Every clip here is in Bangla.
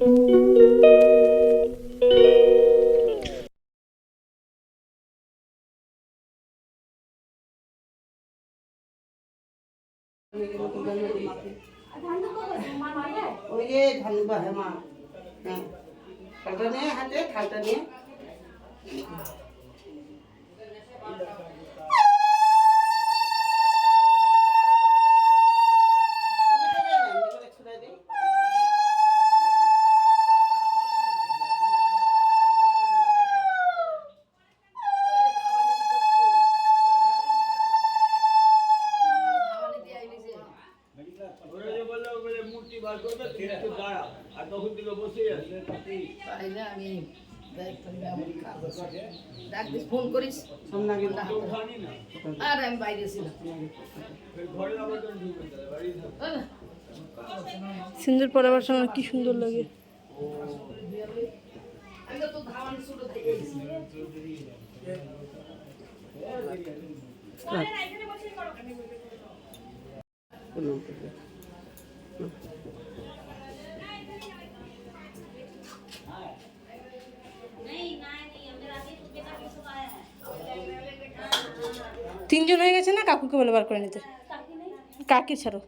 ওই যে ধান বাহে মা হ্যাঁ থালটা নিয়ে হাতে থালটা নিয়ে তাইলে আমি ডাকদিস ফোন করিস। আর আমি বাইরে ছিলাম। সিন্দুর পরাবার সময় কি সুন্দর লাগে। আমি তো তোর ধাওয়ানি ছোট থেকে গেছি। তিনজন হয়ে গেছে না কাকুকে বলে বার করে নিতে। কাকি ছাড়ো।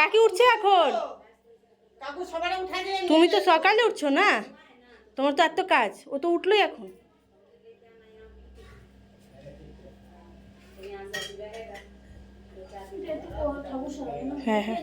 কাকি উঠছে এখন। তুমি তো সকালে উঠছো না? তোমার তো এত কাজ, ও তো উঠলোই এখন। হ্যাঁ হ্যাঁ।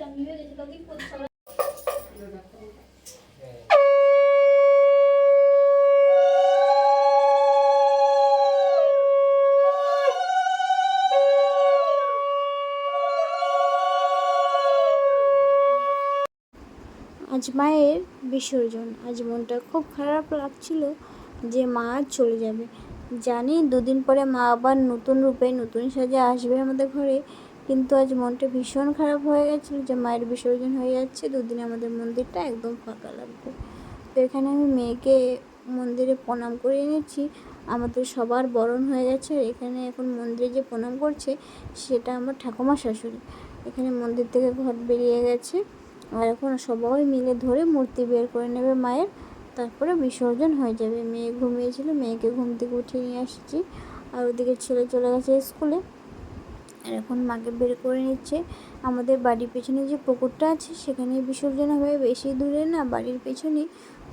আজ মায়ের বিসর্জন। আজ মনটা খুব খারাপ লাগছিল যে মা চলে যাবে। জানি দুদিন পরে মা আবার নতুন রূপে নতুন সাজে আসবে আমাদের ঘরে, কিন্তু আজ মনটা ভীষণ খারাপ হয়ে গেছিল যে মায়ের বিসর্জন হয়ে যাচ্ছে, দুদিন আমাদের মন্দিরটা একদম ফাঁকা লাগবে। তো এখানে আমি মেয়েকে মন্দিরে প্রণাম করে এনেছি আমাদের সবার বরণ হয়ে গেছে আর এখানে এখন মন্দিরে যে প্রণাম করছে, সেটা আমার ঠাকুমা শাশুড়ি। এখানে মন্দির থেকে ঘর বেরিয়ে গেছে। আর এখন সবাই মিলে ধরে মূর্তি বের করে নেবে মায়ের। তারপরে বিসর্জন হয়ে যাবে। মেয়ে ঘুমিয়েছিল, মেয়েকে ঘুম থেকে উঠিয়ে নিয়ে আসছি। আর ওদিকে ছেলে চলে গেছে স্কুলে। আর এখন মাকে বের করে নিচ্ছে। আমাদের বাড়ির পেছনে যে পুকুরটা আছে, সেখানে বিসর্জন হবে বেশি দূরে না, বাড়ির পেছনেই।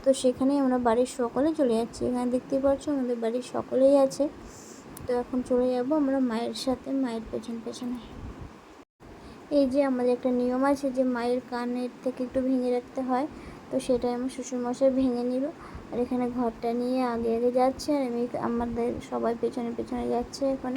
তো সেখানে আমরা বাড়ির সকলে চলে যাচ্ছি। এখানে দেখতেই পাচ্ছ, আমাদের বাড়ির সকলেই আছে। তো এখন চলে যাব আমরা মায়ের সাথে, মায়ের পেছন পেছনে। এই যে আমাদের একটা নিয়ম আছে যে মায়ের কানের থেকে একটু ভেঙে রাখতে হয়, তো সেটাই আমার শ্বশুরমশাই ভেঙে নিল। আর এখানে ঘরটা নিয়ে আগে আগে যাচ্ছে আর আমি আমাদের সবাই পেছনে পেছনে যাচ্ছে এখানে।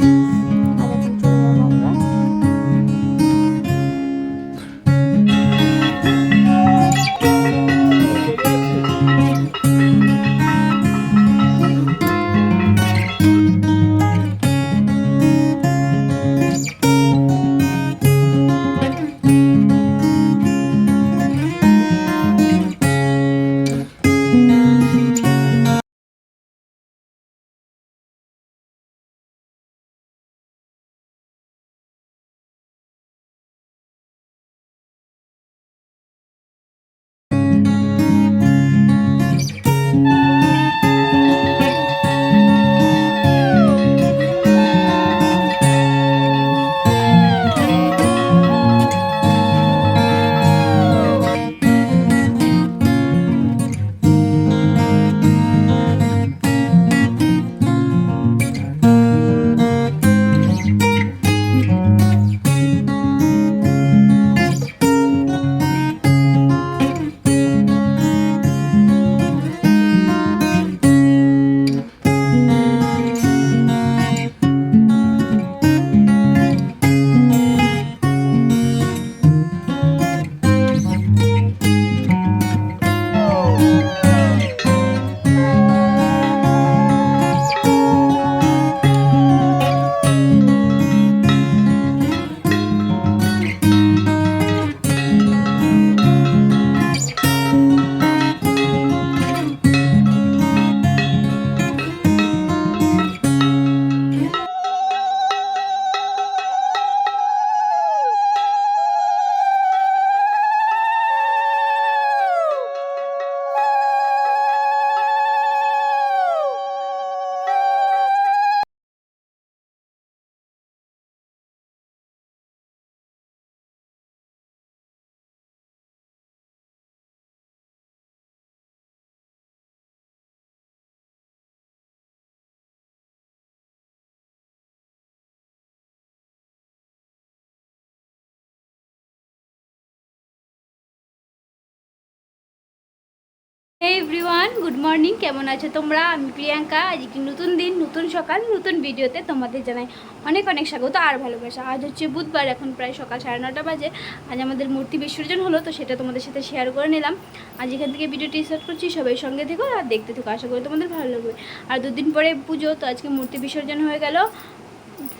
হে এভরিওয়ান গুড মর্নিং কেমন আছো তোমরা? আমি প্রিয়াঙ্কা আজকে নতুন দিন, নতুন সকাল, নতুন ভিডিওতে তোমাদের জানাই অনেক অনেক স্বাগত আর ভালোবাসা। আজ হচ্ছে বুধবার, এখন প্রায় সকাল সাড়ে নটা বাজে। আজ আমাদের মূর্তি বিসর্জন হলো, তো সেটা তোমাদের সাথে শেয়ার করে নিলাম। আজ এখান থেকে ভিডিওটি স্টার্ট করছি, সবাই সঙ্গে থেকো আর দেখতে থেকো, আশা করি তোমাদের ভালো লাগবে। আর দুদিন পরে পুজো, তো আজকে মূর্তি বিসর্জন হয়ে গেল।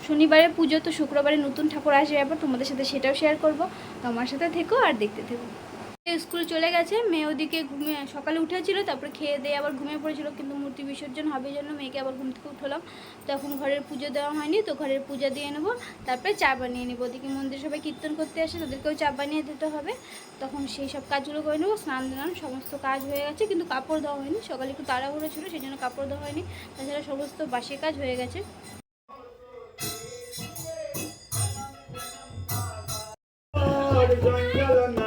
শনিবারে পুজো, তো শুক্রবারে নতুন ঠাকুর আসবে ব্যাপার তোমাদের সাথে সেটাও শেয়ার করব। তো আমার সাথে থেকো আর দেখতে থেকো। স্কুল চলে গেছে। মেয়ে ওদিকে ঘুমিয়ে, সকালে উঠেছিল, তারপরে খেয়ে দিয়ে আবার ঘুমিয়ে পড়েছিল, কিন্তু মূর্তি বিসর্জন হবে জন্য মেয়েকে আবার ঘুম থেকে উঠলাম। তখন ঘরের পুজো দেওয়া হয়নি, তো ঘরের পূজা দিয়ে নেব, তারপরে চা বানিয়ে নেব। ওদিকে মন্দিরে সবাই কীর্তন করতে আসে, তাদেরকেও চা বানিয়ে দিতে হবে। তখন সেই সব কাজগুলো করে নেব, স্নান দান, সমস্ত কাজ হয়ে গেছে, কিন্তু কাপড় দেওয়া হয়নি। সকালে একটু তাড়াহুড়ো ছিল সেই জন্য কাপড় দেওয়া হয়নি। তাছাড়া সমস্ত বাসি কাজ হয়ে গেছে। জঞ্জাল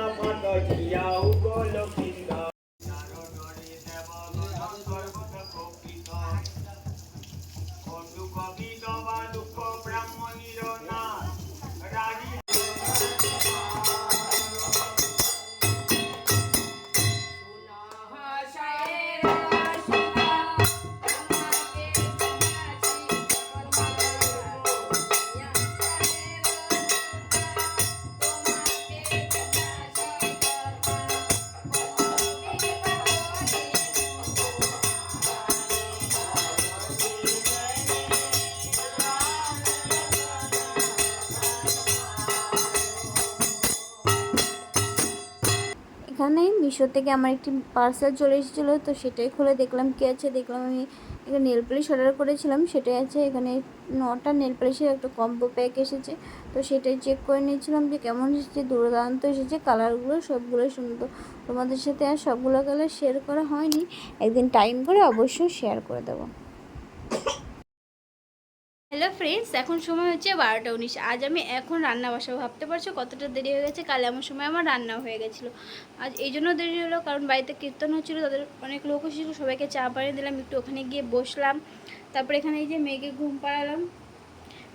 এখানে মিশো থেকে আমার একটি পার্সেল চলে এসেছিল, তো সেটাই খুলে দেখলাম কী আছে। দেখলাম আমি এখানে নেল পলিশ অর্ডার করেছিলাম, সেটাই আছে। এখানে নটা নেল পলিশের একটা কম্বো প্যাক এসেছে, তো সেটাই চেক করে নিয়েছিলাম যে কেমন এসেছে, দুর্দান্ত এসেছে কালারগুলো সবগুলোই সুন্দর। তোমাদের সাথে আর সবগুলো কালার শেয়ার করা হয়নি। একদিন টাইম করে অবশ্যই শেয়ার করে দেবো। হ্যালো ফ্রেন্ডস, এখন সময় হচ্ছে বারোটা উনিশ। আজ আমি এখন রান্না বসাবো। ভাবতে পারছ কতটা দেরি হয়ে গেছে? কাল এমন সময় আমার রান্না হয়ে গেছিল। আজ এই জন্য দেরি হলো, কারণ বাড়িতে কীর্তন হচ্ছিল, তাদের অনেক লোক এসেছিল, সবাইকে চা বানিয়ে দিলাম, একটু ওখানে গিয়ে বসলাম। তারপরে এখানে এই যে মেয়েকে ঘুম পাড়ালাম।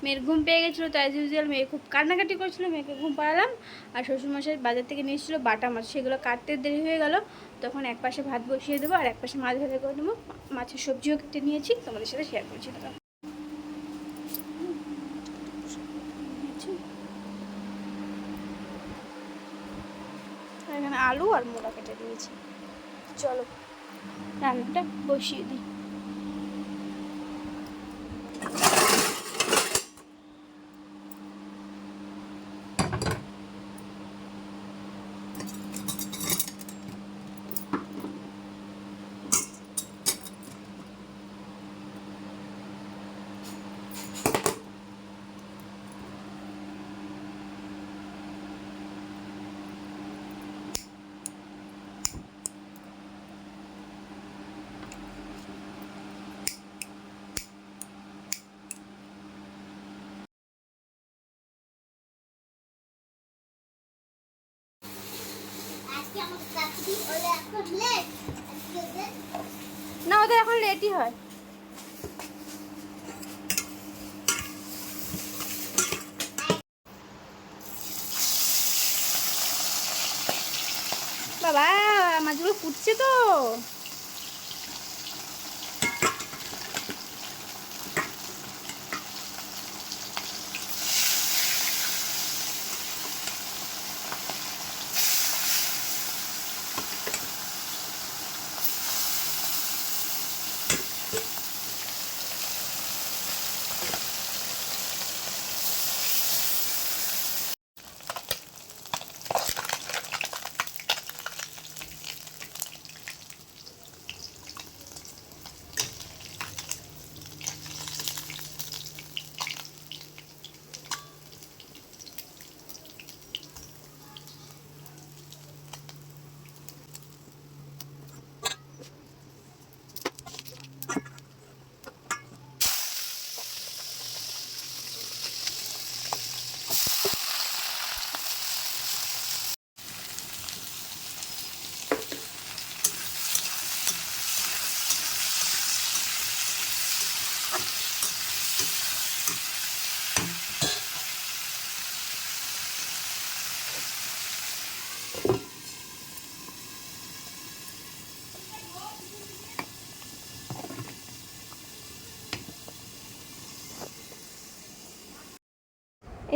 মেয়ের ঘুম পেয়ে গেছিল, তো অ্যাজ ইউজুয়াল মেয়ে খুব কান্নাকাটি করছিল, মেয়েকে ঘুম পাড়ালাম। আর শ্বশুরমশাই বাজার থেকে নিয়ে এসেছিল বাটা মাছ। সেগুলো কাটতে দেরি হয়ে গেল, তখন এক পাশে ভাত বসিয়ে দেবো, আর এক পাশে মাছ ভাজা করে দেবো। মাছের সবজিও কেটে নিয়েছি, তোমাদের সাথে শেয়ার করছি। দাদা আর এখানে আলু আর মোলা কেটে দিয়েছি। চলো রান্নাটা বসিয়ে দিই। না ওদের এখন লেটই হয়। বাবা মাছগুলো ফুটছে তো।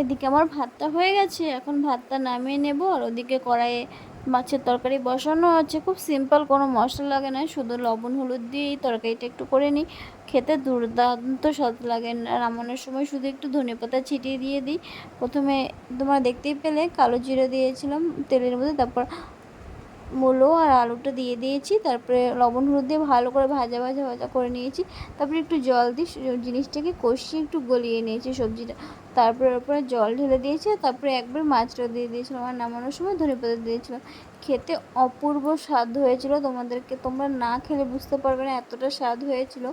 এদিকে আমার ভাতটা হয়ে গেছে, এখন ভাতটা নামিয়ে নেব আর ওদিকে কড়াইয়ে মাছের তরকারি বসানো আছে। খুব সিম্পল কোনো মশলা লাগে না, শুধু লবণ, হলুদ দিয়ে এই তরকারিটা একটু করে নিই। খেতে দুর্দান্ত স্বাদ লাগে না রামানোর সময় শুধু একটু ধনে পাতা ছিটিয়ে দিয়ে দিই। প্রথমে তোমরা দেখতেই পেলে, কালো জিরে দিয়েছিলাম তেলের মধ্যে, তারপর মূলো আর আলুটা দিয়ে দিয়েছি, তারপরে লবণ হলুদ দিয়ে ভালো করে ভাজা ভাজা ভাজা করে নিয়েছি। তারপরে একটু জল দিয়ে জিনিসটাকে কষিয়ে একটু গলিয়ে নিয়েছি সবজিটা। তারপরে ওপরে জল ঢেলে দিয়েছি তারপরে একবার মাছটা দিয়ে দিয়েছিলাম আর নামানোর সময় ধনে পাতা দিয়েছিলাম। খেতে অপূর্ব স্বাদ হয়েছিল তোমাদেরকে, তোমরা না খেলে বুঝতে পারবে না এতটা স্বাদ হয়েছিল,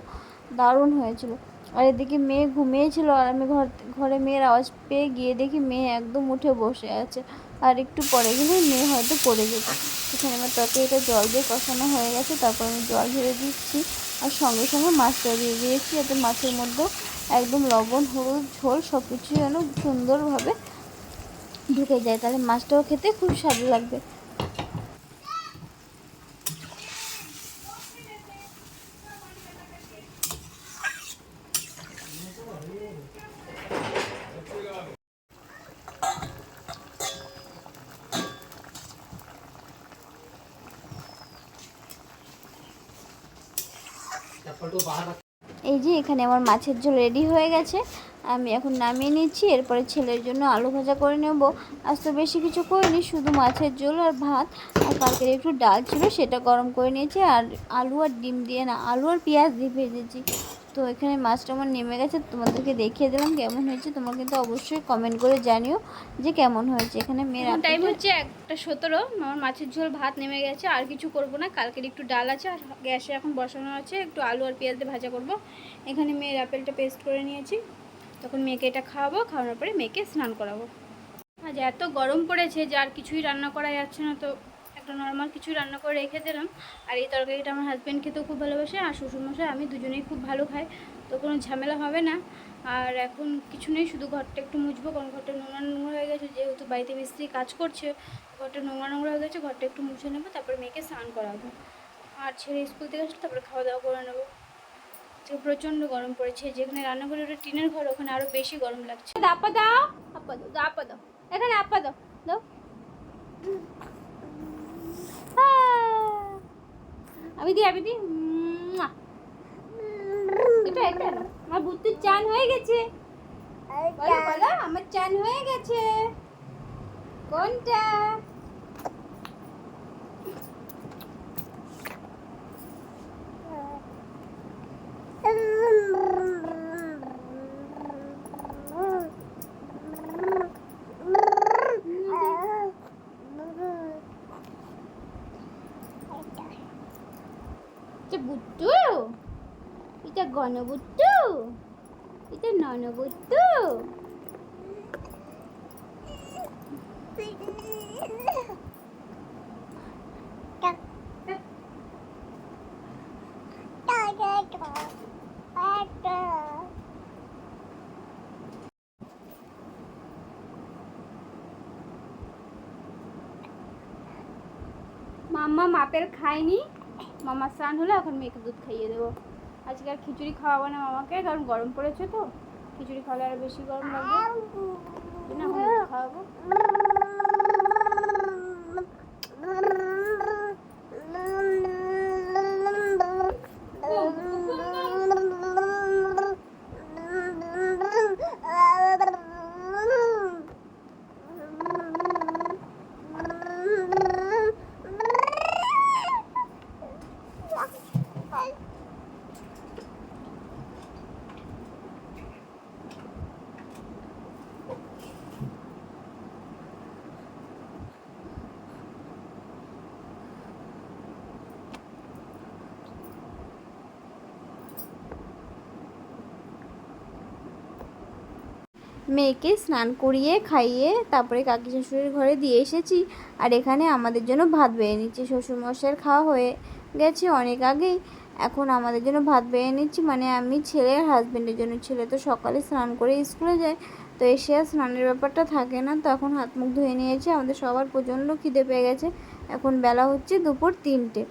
দারুণ হয়েছিল। আর এদিকে মেয়ে ঘুমিয়েছিল আর আমি ঘর ঘরে মেয়ের আওয়াজ পেয়ে গিয়ে দেখি মেয়ে একদম উঠে বসে আছে। আর একটু পরে গেলে মেয়ে হয়তো পড়ে যেত এখানে আমার তরকারিটা জল দিয়ে কষানো হয়ে গেছে, তারপর আমি জল ঢেলে দিচ্ছি আর সঙ্গে সঙ্গে মাছটা দিয়ে দিয়েছি, যাতে মাছের মধ্যে একদম লবণ, হলুদ, ঝোল সব কিছু যেন সুন্দরভাবে ঢুকে যায়। তাহলে মাছটাও খেতে খুব স্বাদ লাগবে। এই যে এখানে আমার মাছের ঝোল রেডি হয়ে গেছে। আমি এখন নামিয়ে নিচ্ছি, এরপরে ছেলের জন্য আলু ভাজা করে নেব। আজ তো বেশি কিছু করিনি, শুধু মাছের ঝোল আর ভাত। আর কালকের একটু ডাল ছিল, সেটা গরম করে নিয়েছি, আর আলু আর ডিম দিয়ে না, আলু আর পেঁয়াজ দিয়ে ভেজেছি। তো এখানে মাছটা আমার নেমে গেছে তোমাদেরকে দেখিয়ে দিলাম কেমন হয়েছে তোমরা কিন্তু অবশ্যই কমেন্ট করে জানিও যে কেমন হয়েছে। এখানে মেয়ের টাইম হচ্ছে একটা সতেরো আমার মাছের ঝোল ভাত নেমে গেছে আর কিছু করব না কালকের একটু ডাল আছে আর গ্যাসে এখন বসানো আছে একটু আলু আর পেঁয়াজ দিয়ে ভাজা করব। এখানে মেয়ের আপেলটা পেস্ট করে নিয়েছি তখন মেয়েকে এটা খাওয়াবো খাওয়ানোর পরে মেয়েকে স্নান করাবো। আজ এত গরম পড়েছে যে আর কিছুই রান্না করা যাচ্ছে না তো একটা নর্মাল কিছু রান্না করে রেখে দিলাম। আর এই তরকারিটা আমার হাজব্যান্ড খেতেও খুব ভালোবাসে আর শ্বশুরমশাই, আমি দুজনেই খুব ভালো খাই, তো কোনো ঝামেলা হবে না। আর এখন কিছু নেই, শুধু ঘরটা একটু মুছবো, কারণ ঘরটা নোংরা নোংরা হয়ে গেছে, যেহেতু বাড়িতে মিস্ত্রি কাজ করছে, ঘরটা নোংরা নোংরা হয়ে গেছে, ঘরটা একটু মুছে নেব, তারপরে মেয়েকে স্নান করাবো। আর ছেলে স্কুল থেকে আসলে তারপরে খাওয়া দাওয়া করে নেব। আজকে প্রচণ্ড গরম পড়েছে, যেখানে রান্না করে ওটা টিনের ঘর, ওখানে আরও বেশি গরম লাগছে। আপা দাও আপা দাও আপা দাও, এখানে আপা দাও দাও। আমি দি আমি দি। এটা এটা। আমার বুদ্ধুর চান হয়ে গেছে। বলো আমার চান হয়ে গেছে। কোনটা? গণবুট্টু এটা ননবুট্টু মাম্মা মাপের খায়নি মামা স্নান হলে এখন মেয়েকে দুধ খাইয়ে দেবো। আজকে আর খিচুড়ি খাওয়াবো না মামাকে কারণ গরম পড়েছে তো। খিচুড়ি খাওয়ালে আর বেশি গরম লাগবে। খাওয়াবো। মেয়েকে স্নান করিয়ে, খাইয়ে তারপরে কাকি শ্বশুরের ঘরে দিয়ে এসেছি। আর এখানে আমাদের জন্য ভাত বেড়ে নিচ্ছি। শ্বশুরমশাইয়ের খাওয়া হয়ে গেছে অনেক আগেই। এখন আমাদের জন্য ভাত বেড়ে নিচ্ছি। মানে আমি ছেলে আর হাজব্যান্ডের জন্য। ছেলে তো সকালে স্নান করে স্কুলে যায়। তো এসে আর স্নানের ব্যাপারটা থাকে না। তো এখন হাত মুখ ধুয়ে নিয়েছে। আমাদের সবার প্রচণ্ড খিদে পেয়ে গেছে। এখন বেলা হচ্ছে দুপুর তিনটে।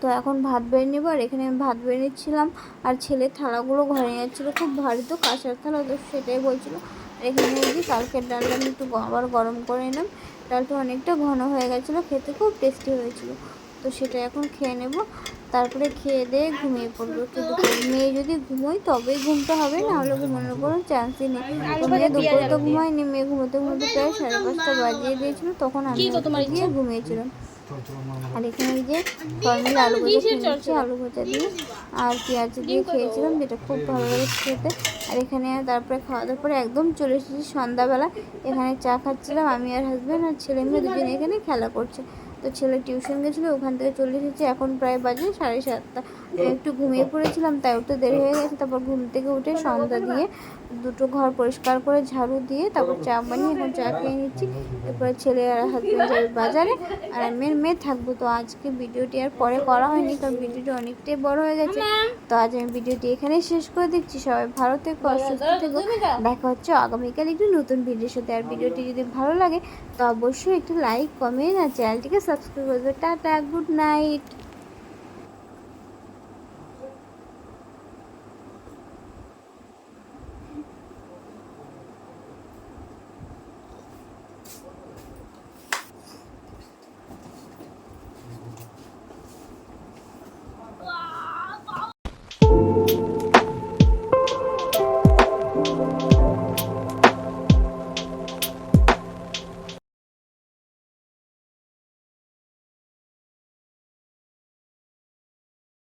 তো এখন ভাত বেড়ে নেব আর এখানে আমি ভাত বেড়ে নিচ্ছিলাম আর ছেলের থালাগুলো ঘরে যাচ্ছিল খুব ভারী তো কাঁচার থালা তো সেটাই বলছিল। আর এখানে যদি কালকের ডালটা আমি একটু আবার গরম করে নিলাম ডালটা অনেকটা ঘন হয়ে গেছিল খেতে খুব টেস্টি হয়েছিল। তো সেটা এখন খেয়ে নেব তারপরে খেয়ে দিয়ে ঘুমিয়ে পড়ব একটু দুপুর। মেয়ে যদি ঘুমোই তবেই ঘুমতে হবে না হলে ঘুমানোর কোনো চান্সই নেই। মেয়ে দুপুরে তো ঘুমায়নি মেয়ে ঘুমোতে ঘুমোতে প্রায় সাড়ে পাঁচটা বাজিয়ে দিয়েছিল তখন আমি গিয়ে ঘুমিয়েছিলাম। আর এখানে এই যে ফর্মুলা আলু ভাজা খেয়েছি আলু ভাজা দিয়ে। আর পেঁয়াজ দিয়ে খেয়েছিলাম যেটা খুব ভালো লেগেছে খেতে। আর এখানে তারপরে খাওয়া দাওয়ার পরে একদম চলে এসেছি সন্ধ্যাবেলা। এখানে চা খাচ্ছিলাম আমি আর হাজব্যান্ড আর ছেলে মেয়ে দুজন এখানে খেলা করছে। তো ছেলে টিউশন গেছিল, ওখান থেকে চলে এসেছে, এখন প্রায় বাজে সাড়ে সাতটা। একটু ঘুমিয়ে পড়েছিলাম, তাই উঠতে দেরি হয়ে গেছে, তারপর ঘুম থেকে উঠে সন্ধ্যা দিয়ে দুটো ঘর পরিষ্কার করে ঝাড়ু দিয়ে তারপর চা বানিয়ে এখন চা খেয়ে নিচ্ছি। এরপরে ছেলে আর হাজব্যান্ড যাবে বাজারে, আর আমি মেয়ে থাকব। তো আজকে ভিডিওটি আর পরে করা হয়নি, কারণ ভিডিওটি অনেকটাই বড় হয়ে গেছে। তো আজ আমি ভিডিওটি এখানেই শেষ করে দিচ্ছি। সবাই ভালো থেকো অসুস্থ থেকো। দেখা হচ্ছে আগামীকাল একটু নতুন ভিডিওর সাথে। আর ভিডিওটি যদি ভালো লাগে, তো অবশ্যই একটু লাইক কমেন্ট আর চ্যানেলটিকে সাবস্ক্রাইব করবে টাটা গুড নাইট